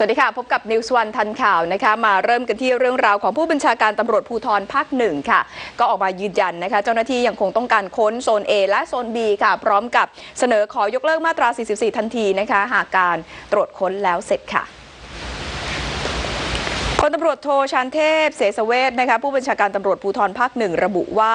สวัสดีค่ะ พบกับนิวส์วันทันข่าวนะคะ มาเริ่มกันที่เรื่องราวของผู้บัญชาการตำรวจภูธรภาคหนึ่งค่ะ ก็ออกมายืนยันนะคะ เจ้าหน้าที่ยังคงต้องการค้นโซน A และโซน B ค่ะ พร้อมกับเสนอขอยกเลิกมาตรา 44 ทันทีนะคะ หากการตรวจค้นแล้วเสร็จค่ะ พลตำรวจโทชานเทพเสสเวทนะคะผู้บัญชาการตำรวจภูธรภาคหนึ่งระบุว่า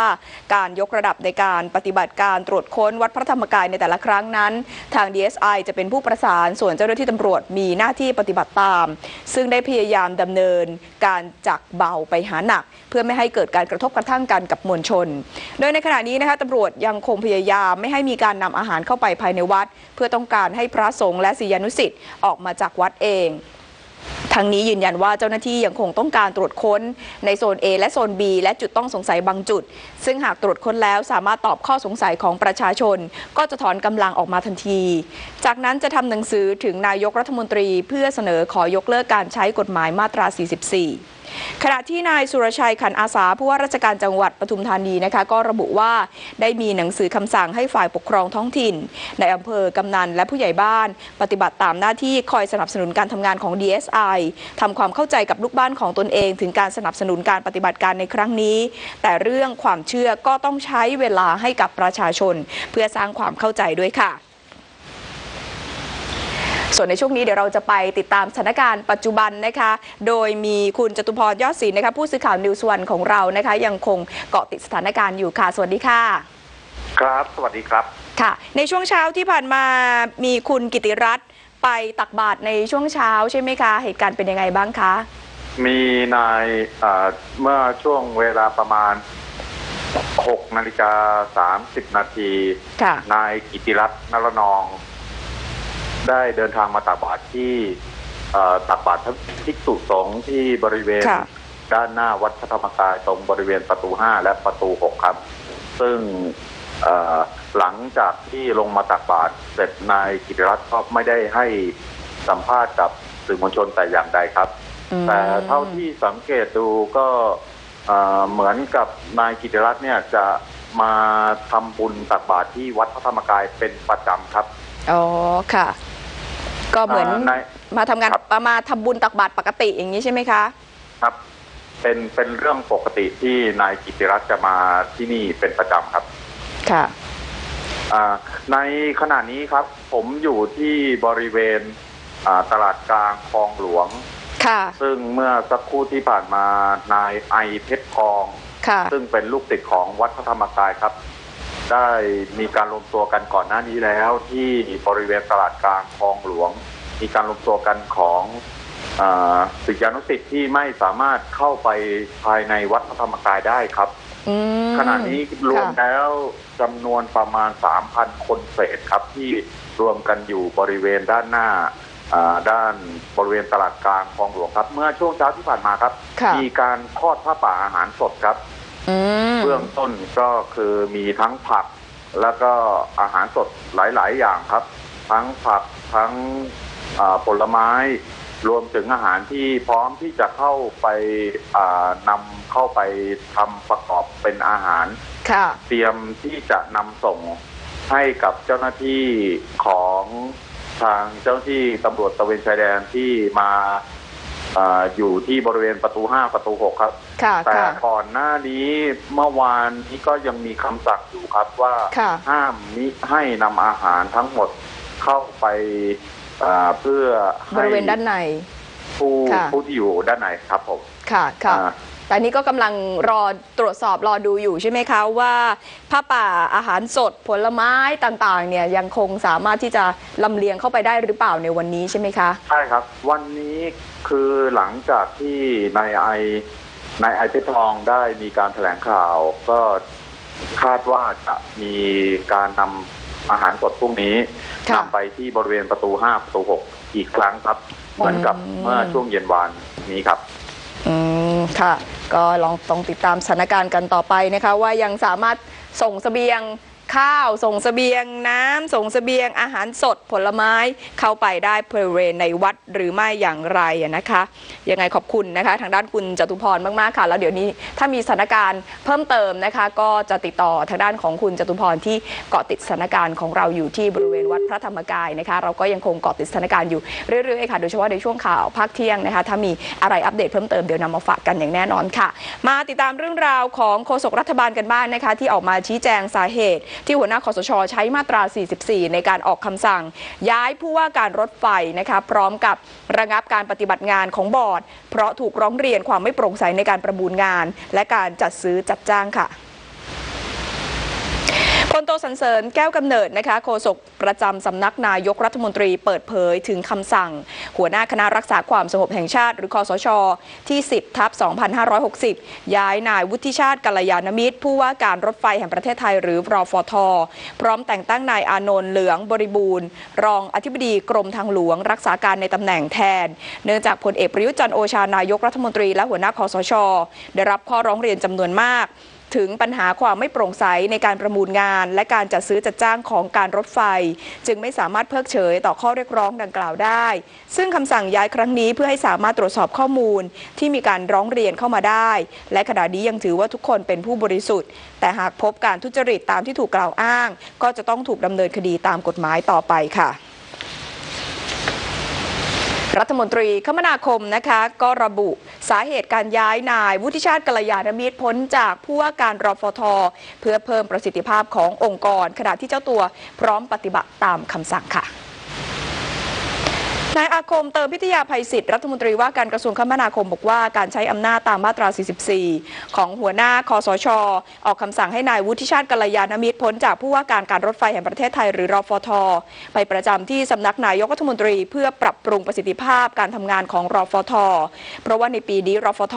การยกระดับในการปฏิบัติการตรวจค้นวัดพระธรรมกายในแต่ละครั้งนั้น ทาง DSI จะเป็นผู้ประสานส่วนเจ้าหน้าที่ตำรวจมีหน้าที่ปฏิบัติตาม ซึ่งได้พยายามดำเนินการจากเบาไปหาหนัก เพื่อไม่ให้เกิดการกระทบกระทั่งกันกับมวลชน โดยในขณะนี้นะคะตำรวจยังคงพยายามไม่ให้มีการนำอาหารเข้าไปภายในวัด เพื่อต้องการให้พระสงฆ์และศิยานุสิษย์ออกมาจากวัดเอง ทางนี้ยืนยันว่าเจ้าหน้าที่ยังคงต้องการตรวจค้นในโซน A และโซน B และจุดต้องสงสัยบางจุด ซึ่งหากตรวจค้นแล้วสามารถตอบข้อสงสัยของประชาชน ก็จะถอนกำลังออกมาทันที จากนั้นจะทำหนังสือถึงนายกรัฐมนตรี เพื่อเสนอขอยกเลิกการใช้กฎหมายมาตรา 44 ขณะที่นายสุรชัยขันอาสาผู้ว่าราชการจังหวัดปทุมธานีนะคะ ก็ระบุว่าได้มีหนังสือคำสั่งให้ฝ่ายปกครองท้องถิ่น ในอำเภอกำนันและผู้ใหญ่บ้าน ปฏิบัติตามหน้าที่คอยสนับสนุนการทำงานของ DSI ทำความเข้าใจกับลูกบ้านของตนเอง ถึงการสนับสนุนการปฏิบัติการในครั้งนี้ แต่เรื่องความเชื่อก็ต้องใช้เวลาให้กับประชาชน เพื่อสร้างความเข้าใจด้วยค่ะ ส่วนในช่วงนี้เดี๋ยวเราจะไปติดตามสถานการณ์ปัจจุบันนะคะ โดยมีคุณจตุพรยอดศรีนะคะผู้สื่อข่าวนิวส์วันของเรานะคะ ยังคงเกาะติดสถานการณ์อยู่ค่ะ สวัสดีค่ะ ครับ สวัสดีครับ ค่ะ ในช่วงเช้าที่ผ่านมามีคุณกิติรัตน์ไปตักบาตรในช่วงเช้าใช่ไหมคะ เหตุการณ์เป็นยังไงบ้างคะ มีนายเอ่อเมื่อช่วงเวลาประมาณ6นาฬิกา30นาทีค่ะนายกิติรัตน์นรนอง ได้เดินทางมาตักบาตรที่เอ่อตักบาตรทั้งภิกษุสงฆ์ที่บริเวณค่ะ ด้านหน้าวัดพระธรรมกายตรงบริเวณประตู5และประตู6ครับ ซึ่งเอ่อหลังจากที่ลงมาตักบาตรเสร็จนายกิติรัตน์ก็ไม่ได้ให้สัมภาษณ์กับสื่อมวลชนแต่อย่างใดครับ อืมแต่เท่าที่สังเกตดูก็เอ่อเหมือนกับนายกิติรัตน์เนี่ยจะมาทำบุญตักบาตรที่วัดพระธรรมกายเป็นประจำครับ อ๋อค่ะ ก็เหมือนอ่าใน มาทำงานครับ มาทำบุญตักบาตรปกติอย่างนี้ใช่ไหมคะ ครับ เป็นเป็นเรื่องปกติที่นายกิติรัตน์จะมาที่นี่เป็นประจำครับ ค่ะ อ่าในขณะนี้ครับ ผมอยู่ที่บริเวณอ่าตลาดกลางคลองหลวง ค่ะ ซึ่งเมื่อสักครู่ที่ผ่านมานายไอเพชรทอง ค่ะ ซึ่งเป็นลูกศิษย์ของวัดพระธรรมกายครับ ได้มีการรวมตัวกันก่อนหน้านี้แล้ว ที่บริเวณตลาดกลางคลองหลวง มีการรวมตัวกันของอาศิษยานุศิษย์ที่ไม่สามารถเข้าไปภายในวัดพระธรรมกายได้ครับอืมขณะนี้รวมค่ะแล้วจำนวนประมาณ 3,000 คนเศษครับ ที่รวมกันอยู่บริเวณด้านหน้าอ่าด้านบริเวณตลาดกลางคลองหลวงครับ เมื่อช่วงเช้าที่ผ่านมาครับค่ะมีการทอดผ้าป่าอาหารสดครับอืม เบื้องต้นก็คือมีทั้งผักแล้วก็อาหารสดหลาย ๆ อย่างครับ ทั้งผักทั้งอ่าผลไม้ รวมถึงอาหารที่พร้อมที่จะเข้าไปอ่านำเข้าไปทำประกอบเป็นอาหารค่ะเตรียมที่จะนำส่งให้กับเจ้าหน้าที่ของทางเจ้าหน้าที่ตำรวจตระเวนชายแดนที่มา อาอยู่ที่บริเวณประตู5ประตู6ครับค่ะแต่ค่ะก่อนหน้านี้เมื่อวานนี้ก็ยังมีคำสั่งอยู่ครับว่าค่ะห้ามมิให้นำอาหารทั้งหมดเข้าไปอ่าเพื่อบให้ริเวณด้านในผู้ค่ะผู้ที่อยู่ด้านในครับผม ค่ะค่ะ อ่าแต่นี้ก็กำลังรอตรวจสอบรอดูอยู่ใช่ไหมคะว่าผ้าป่าอาหารสดผลไม้ต่างๆ เนี่ยยังคงสามารถที่จะลำเลียงเข้าไปได้หรือเปล่าในวันนี้ใช่ไหมคะ ใช่ครับ วันนี้คือหลังจากที่นายไอนายไอเพชรทองได้มีการแถลงข่าวก็คาดว่าจะมีการนำอาหารสดพวกนี้ค่ะ นำไปที่บริเวณประตู5ประตู6อีกครั้งครับ เหมือนกับอืมเมื่อช่วงเย็นวานนี้ครับ อืมค่ะ ก็ลองต้องติดตามสถานการณ์กันต่อไปนะคะ ว่ายังสามารถส่งเสบียง ข้าว ส่งเสบียงน้ำส่งเสบียงอาหารสดผลไม้เข้าไปได้บริเวณในวัดหรือไม่อย่างไรนะคะยังไงขอบคุณนะคะ ทางด้านคุณจตุพรมากๆค่ะ แล้วเดี๋ยวนี้ถ้ามีสถานการณ์เพิ่มเติมนะคะ ก็จะติดต่อทางด้านของคุณจตุพรที่เกาะติดสถานการณ์ของเราอยู่ที่บริเวณวัดพระธรรมกายนะคะ เราก็ยังคงเกาะติดสถานการณ์อยู่เรื่อยๆค่ะโดยเฉพาะในช่วงข่าวภาคเที่ยงนะคะ ถ้ามีอะไรอัปเดตเพิ่มเติมเดี๋ยวนำมาฝากกันอย่างแน่นอนค่ะ มาติดตามเรื่องราวของโฆษกรัฐบาลกันบ้างนะคะ ที่ออกมาชี้แจงสาเหตุที่หัวหน้าคอสช ใช้มาตรา 44 ในการออกคำสั่ง ย้ายผู้ว่าการรถไฟนะคะพร้อมกับระงับการปฏิบัติงานของบอร์ด เพราะถูกร้องเรียนความไม่โปร่งใสในการประมูลงาน และการจัดซื้อจัดจ้างค่ะ พลโตสันเสริญแก้วกำเนิดนะคะโฆษกประจำสำนักนายกรัฐมนตรีเปิดเผยถึงคำสั่ง หัวหน้าคณะรักษาความสงบแห่งชาติ หรือคอสช ที่ 10ทับ2560 ย้ายนายวุฒิชาติกัลยาณมิตร ผู้ว่าการรถไฟแห่งประเทศไทยหรือรอฟท พร้อมแต่งตั้งนายอานนท์เหลืองบริบูรณ์ รองอธิบดีกรมทางหลวง รักษาการในตำแหน่งแทน เนื่องจากพลเอกประยุทธ์จันโอชานายกรัฐมนตรีและหัวหน้าคอสช ได้รับข้อร้องเรียนจำนวนมาก ถึงปัญหาความไม่โปร่งใสในการประมูลงาน และการจัดซื้อจัดจ้างของการรถไฟ จึงไม่สามารถเพิกเฉยต่อข้อเรียกร้องดังกล่าวได้ ซึ่งคำสั่งย้ายครั้งนี้เพื่อให้สามารถตรวจสอบข้อมูลที่มีการร้องเรียนเข้ามาได้ และขณะนี้ยังถือว่าทุกคนเป็นผู้บริสุทธิ์ แต่หากพบการทุจริตตามที่ถูกกล่าวอ้าง ก็จะต้องถูกดำเนินคดีตามกฎหมายต่อไปค่ะ รัฐมนตรีคมนาคมนะคะก็ระบุสาเหตุการย้ายนาย วุฒิชาติกัลยาณมิตรพ้นจากผู้ว่าการรฟท เพื่อเพิ่มประสิทธิภาพขององค์กร ขณะที่เจ้าตัวพร้อมปฏิบัติตามคำสั่งค่ะนายอาคมเติมพิทยาภัยศิษย์รัฐมนตรีว่าการกระทรวงคมนาคมบอกว่าการใช้อำนาจตามมาตรา 44 ของหัวหน้าคอสช ออกคำสั่งให้นายวุฒิชาติกัลยาณมิตรพ้นจากผู้ว่าการการรถไฟแห่งประเทศไทยหรือรอฟท ไปประจำที่สำนักนายกรัฐมนตรีเพื่อปรับปรุงประสิทธิภาพการทำงานของรอฟท เพราะว่าในปีนี้รอฟท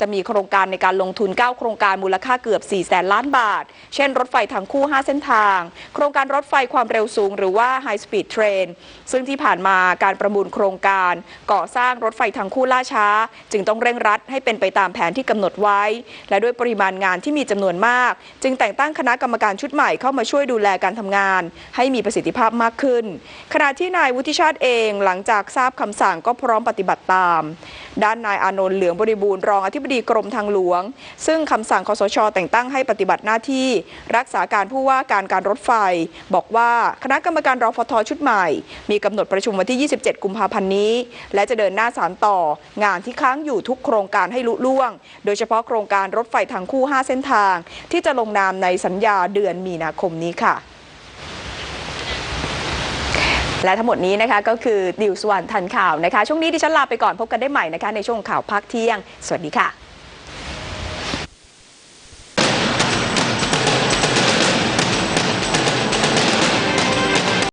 จะมีโครงการในการลงทุน 9 โครงการมูลค่าเกือบ 4 แสนล้านบาท เช่น รถไฟทางคู่ 5 เส้นทาง โครงการรถไฟความเร็วสูง หรือว่า High Speed Train ซึ่งที่ผ่านมาการประมูลโครงการ ก่อสร้างรถไฟทางคู่ล่าช้า จึงต้องเร่งรัดให้เป็นไปตามแผนที่กำหนดไว้ และด้วยปริมาณงานที่มีจำนวนมาก จึงแต่งตั้งคณะกรรมการชุดใหม่เข้ามาช่วยดูแลการทำงาน ให้มีประสิทธิภาพมากขึ้น ขณะที่นายวุฒิชาติเองหลังจากทราบคำสั่งก็พร้อมปฏิบัติตาม ด้านนายอานนท์เหลืองบริบูรณ์รองอธิบดีกรมทางหลวง ซึ่งคำสั่งคสช แต่งตั้งให้ปฏิบัติหน้าที่ รักษาการผู้ว่าการการรถไฟ บอกว่าคณะกรรมการรฟทชุดใหม่ มีกำหนดประชุมวันที่ 27 กุมภาาพันธ์นี้ และจะเดินหน้าสารต่องานที่ค้างอยู่ทุกโครงการให้ลุล่วง โดยเฉพาะโครงการรถไฟทางคู่ 5 เส้นทาง ที่จะลงนามในสัญญาเดือนมีนาคมนี้ค่ะและทั้งหมดนี้นะคะก็คือดิวสวรรณทันข่าวนะคะ ช่วงนี้ดิฉันลาไปก่อนพบกันได้ใหม่นะคะ ในช่วงข่าวภาคเที่ยง สวัสดีค่ะ